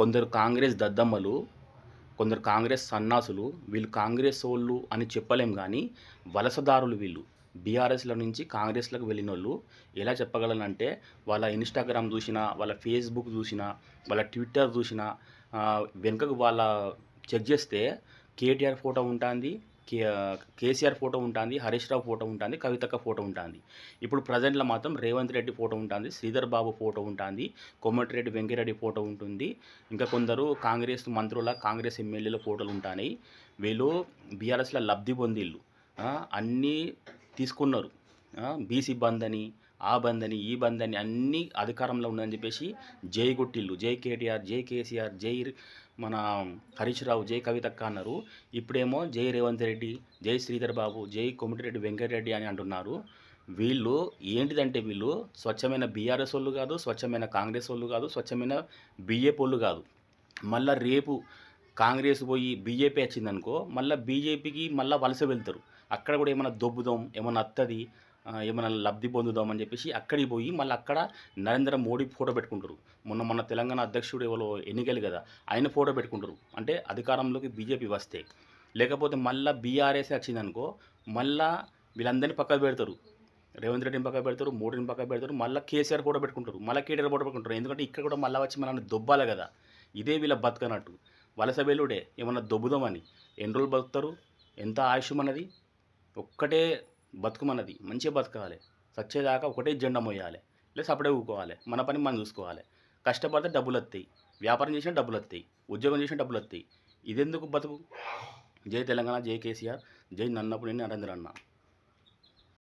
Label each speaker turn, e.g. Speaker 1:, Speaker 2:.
Speaker 1: కొందరు కాంగ్రెస్ దద్దమ్మలు కొందరు కాంగ్రెస్ సన్నాసులు వీళ్ళు కాంగ్రెస్ వాళ్ళు అని చెప్పలేం కానీ వలసదారులు వీళ్ళు. బీఆర్ఎస్ల నుంచి కాంగ్రెస్లకు వెళ్ళిన వాళ్ళు ఎలా చెప్పగలనంటే వాళ్ళ ఇన్స్టాగ్రామ్ చూసినా వాళ్ళ ఫేస్బుక్ చూసినా వాళ్ళ ట్విట్టర్ చూసినా వెనుకకు వాళ్ళ చెక్ చేస్తే కేటీఆర్ ఫోటో ఉంటుంది కేసీఆర్ ఫోటో ఉంటుంది హరీష్ రావు ఫోటో ఉంటుంది కవితక్క ఫోటో ఉంటుంది. ఇప్పుడు ప్రజెంట్లో మాత్రం రేవంత్ రెడ్డి ఫోటో ఉంటుంది శ్రీధర్ బాబు ఫోటో ఉంటుంది కోమటిరెడ్డి వెంకరెడ్డి ఫోటో ఉంటుంది. ఇంకా కొందరు కాంగ్రెస్ మంత్రుల కాంగ్రెస్ ఎమ్మెల్యేల ఫోటోలు ఉంటాయి. వీళ్ళు బీఆర్ఎస్లో లబ్ధి పొందిళ్ళు. అన్నీ తీసుకున్నారు. బీసీ బంద్ అని ఆ బందని ఈ బందని అన్నీ అధికారంలో ఉందని చెప్పేసి జై కొట్టిళ్ళు జై కేటీఆర్ జై కేసీఆర్ జై మన హరీష్ రావు జై కవితక్క అన్నారు. ఇప్పుడేమో జై రేవంత్ రెడ్డి జై శ్రీధర్ బాబు జై కొమిటిరెడ్డి వెంకటరెడ్డి అని అంటున్నారు. వీళ్ళు ఏంటిదంటే వీళ్ళు స్వచ్ఛమైన బీఆర్ఎస్ వాళ్ళు కాదు స్వచ్ఛమైన కాంగ్రెస్ వాళ్ళు కాదు స్వచ్ఛమైన బిఏ వాళ్ళు కాదు. మళ్ళీ రేపు కాంగ్రెస్ పోయి బీజేపీ వచ్చిందనుకో మళ్ళీ బీజేపీకి మళ్ళీ వలస వెళ్తారు. అక్కడ కూడా ఏమైనా దొబ్బుదాం ఏమైనా అత్తది ఏమైనా లబ్ధి పొందుదాం అని చెప్పేసి అక్కడికి పోయి మళ్ళీ అక్కడ నరేంద్ర మోడీ ఫోటో పెట్టుకుంటారు. మొన్న మన తెలంగాణ అధ్యక్షుడు ఎవరో ఎన్నికలు కదా ఆయన ఫోటో పెట్టుకుంటారు. అంటే అధికారంలోకి బీజేపీ వస్తే. లేకపోతే మళ్ళీ బీఆర్ఎస్ వచ్చిందనుకో మళ్ళీ వీళ్ళందరినీ పక్కకు పెడతారు. రేవంత్ రెడ్డిని పక్కకు పెడతారు మోడీని పక్కకు పెడతారు మళ్ళీ కేసీఆర్ ఫోటో పెట్టుకుంటారు. మళ్ళీ కేటీఆర్ ఫోటో పెట్టుకుంటారు. ఎందుకంటే ఇక్కడ కూడా మళ్ళీ వచ్చి మనల్ని దొబ్బాలి కదా. ఇదే వీళ్ళ బతకనట్టు వలస వెలుడే ఏమన్నా దొబ్బుదామని. ఎన్ని రోజులు బతుకుతారు? ఎంత ఆయుష్ మనది ఒక్కటే బతుకుమన్నది. మంచిగా బతకాలి. సచ్చేదాకా ఒకటే జెండా మొయ్యాలి లేదా అప్పుడే ఊకోవాలి. మన పని మనం చూసుకోవాలి. కష్టపడితే డబ్బులు వస్తాయి వ్యాపారం చేసినా డబ్బులు వస్తాయి ఉద్యోగం చేసినా డబ్బులు వస్తాయి ఇదెందుకు బతుకు? జై తెలంగాణ జై కేసీఆర్. జై నన్నప్పుడు నరేంద్ర అన్న